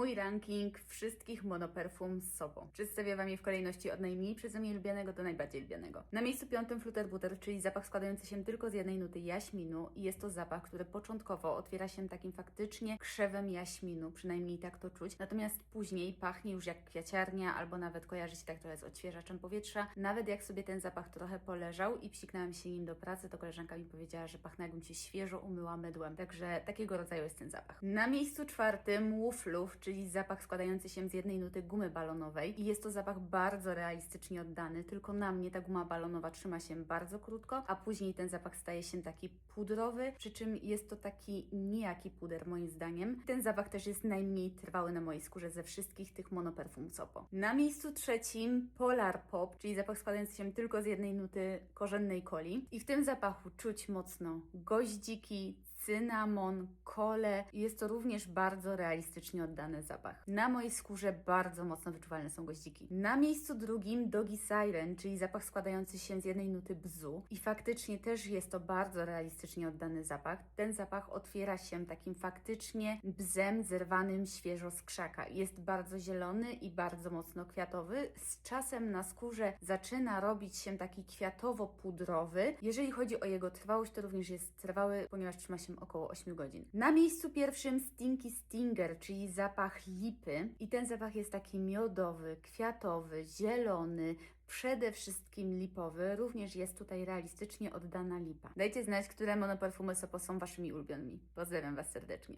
Mój ranking wszystkich monoperfum z sobą. Przedstawię Wam je w kolejności od najmniej przeze mnie lubianego do najbardziej lubianego. Na miejscu piątym Flutter Butter, czyli zapach składający się tylko z jednej nuty jaśminu i jest to zapach, który początkowo otwiera się takim faktycznie krzewem jaśminu, przynajmniej tak to czuć, natomiast później pachnie już jak kwiaciarnia albo nawet kojarzy się tak trochę z odświeżaczem powietrza. Nawet jak sobie ten zapach trochę poleżał i psiknęłam się nim do pracy, to koleżanka mi powiedziała, że pachnę jakbym się świeżo umyła mydłem, także takiego rodzaju jest ten zapach. Na miejscu czwartym Łuflów, czyli zapach składający się z jednej nuty gumy balonowej i jest to zapach bardzo realistycznie oddany, tylko na mnie ta guma balonowa trzyma się bardzo krótko, a później ten zapach staje się taki pudrowy, przy czym jest to taki nijaki puder moim zdaniem. Ten zapach też jest najmniej trwały na mojej skórze ze wszystkich tych monoperfum Sopo. Na miejscu trzecim Polar Pop, czyli zapach składający się tylko z jednej nuty korzennej coli i w tym zapachu czuć mocno goździki, cynamon, kole. Jest to również bardzo realistycznie oddany zapach. Na mojej skórze bardzo mocno wyczuwalne są goździki. Na miejscu drugim Doggy Siren, czyli zapach składający się z jednej nuty bzu i faktycznie też jest to bardzo realistycznie oddany zapach. Ten zapach otwiera się takim faktycznie bzem zerwanym świeżo z krzaka. Jest bardzo zielony i bardzo mocno kwiatowy. Z czasem na skórze zaczyna robić się taki kwiatowo-pudrowy. Jeżeli chodzi o jego trwałość, to również jest trwały, ponieważ trzyma się około 8 godzin. Na miejscu pierwszym Stinky Stinger, czyli zapach lipy. I ten zapach jest taki miodowy, kwiatowy, zielony, przede wszystkim lipowy. Również jest tutaj realistycznie oddana lipa. Dajcie znać, które monoperfumy Sopo są Waszymi ulubionymi. Pozdrawiam Was serdecznie.